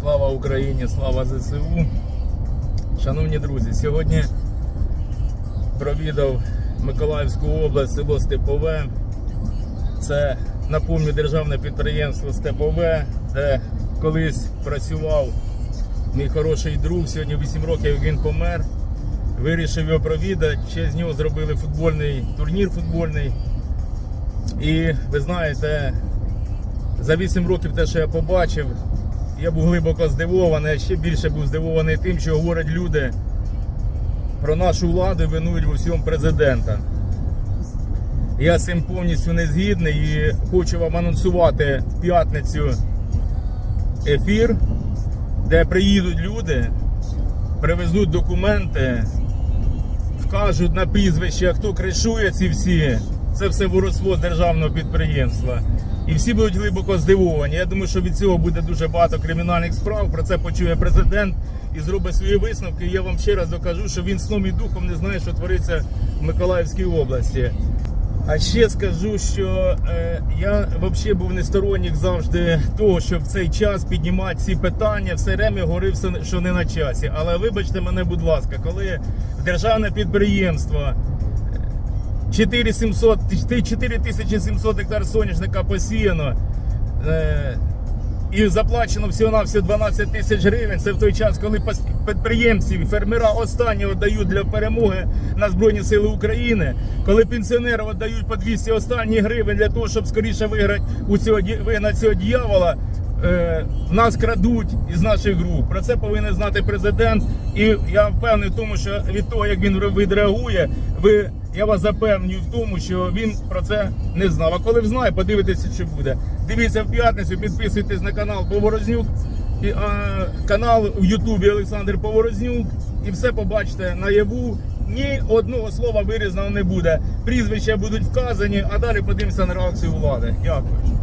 Слава Україні, слава ЗСУ. Шановні друзі, сьогодні провідав Миколаївську область, село Степове. Це, напомню, державне підприємство Степове, де колись працював мій хороший друг. Сьогодні 8 років він помер. Вирішив його провідати. Ще з нього зробили футбольний турнір футбольний. І ви знаєте, за 8 років те, що я побачив, я був глибоко здивований, а ще більше був здивований тим, що говорять люди про нашу владу і винують в усьому президента. Я з цим повністю не згідний і хочу вам анонсувати в п'ятницю ефір, де приїдуть люди, привезуть документи, вкажуть на прізвище, хто кришує ці всі. Це все воровство державного підприємства. І всі будуть глибоко здивовані. Я думаю, що від цього буде дуже багато кримінальних справ. Про це почує президент і зробить свої висновки. І я вам ще раз докажу, що він сном і духом не знає, що твориться в Миколаївській області. А ще скажу, що е, я взагалі був не сторонник завжди того, щоб в цей час піднімати ці питання, все время говорив, що- що не на часі. Але вибачте мене, будь ласка, коли державне підприємство 4700, 4700 гектар соняшника посіяно. Е, і заплачено всього на всього 12 тисяч гривень. Це в той час, коли підприємці, фермера останнього дають для перемоги на Збройні Сили України, коли пенсіонери віддають по 200 останніх гривень для того, щоб скоріше виграти у цього вигнати цього дьявола. Е, нас крадуть із наших груп. Про це повинен знати президент. І я впевнений в тому, що від того, як він відреагує, ви я вас запевнюю в тому, що він про це не знав. А коли знає, подивитися, що буде. Дивіться в п'ятницю, підписуйтесь на канал Поворознюк, а, канал в Ютубі Олександр Поворознюк, і все побачите наяву. Ні одного слова вирізано не буде. Прізвища будуть вказані, а далі подивимося на реакцію влади. Дякую.